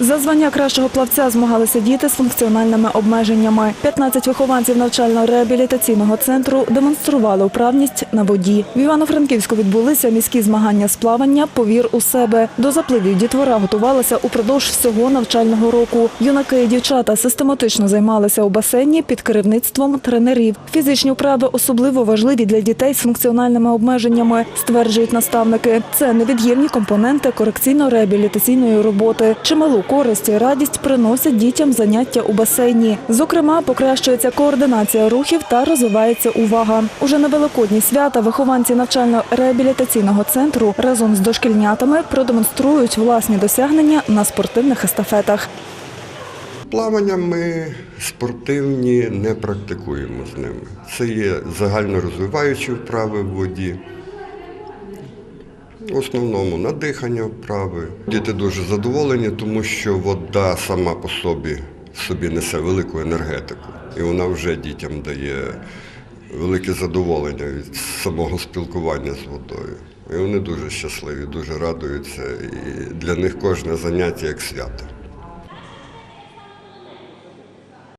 За звання кращого плавця змагалися діти з функціональними обмеженнями. 15 вихованців навчально-реабілітаційного центру демонстрували вправність на воді. В Івано-Франківську відбулися міські змагання з плавання Повір у себе. До запливів дітвора готувалася упродовж всього навчального року. Юнаки і дівчата систематично займалися у басейні під керівництвом тренерів. Фізичні вправи особливо важливі для дітей з функціональними обмеженнями, стверджують наставники. Це невід'ємні компоненти корекційно-реабілітаційної роботи. Чималу користь і радість приносять дітям заняття у басейні. Зокрема, покращується координація рухів та розвивається увага. Уже на великодні свята вихованці навчально-реабілітаційного центру разом з дошкільнятами продемонструють власні досягнення на спортивних естафетах. Плавання ми спортивні не практикуємо з ними. Це є загальнорозвиваючі вправи в воді. В основному на дихання вправи. Діти дуже задоволені, тому що вода сама по собі собі несе велику енергетику. І вона вже дітям дає велике задоволення від самого спілкування з водою. І вони дуже щасливі, дуже радуються. І для них кожне заняття як свято.